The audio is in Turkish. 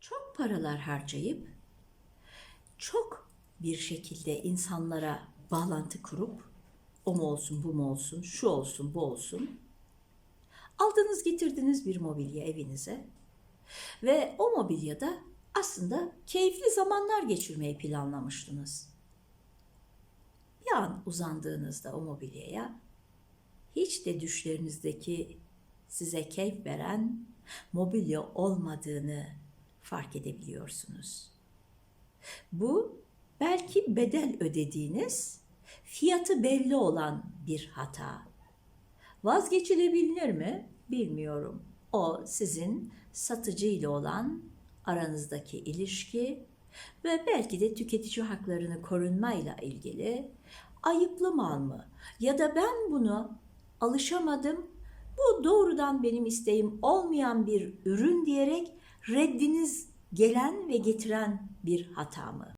çok paralar harcayıp çok bir şekilde insanlara bağlantı kurup o mu olsun bu mu olsun şu olsun bu olsun aldınız getirdiniz bir mobilya evinize ve o mobilyada aslında keyifli zamanlar geçirmeyi planlamıştınız. Bir an uzandığınızda o mobilyaya hiç de düşlerinizdeki size keyif veren mobilya olmadığını fark edebiliyorsunuz. Bu belki bedel ödediğiniz, fiyatı belli olan bir hata. Vazgeçilebilir mi? Bilmiyorum. O sizin satıcı ile olan aranızdaki ilişki ve belki de tüketici haklarını korunmayla ilgili ayıplı mal mı? Ya da ben bunu alışamadım, bu doğrudan benim isteğim olmayan bir ürün diyerek reddiniz gelen ve getiren bir hata mı?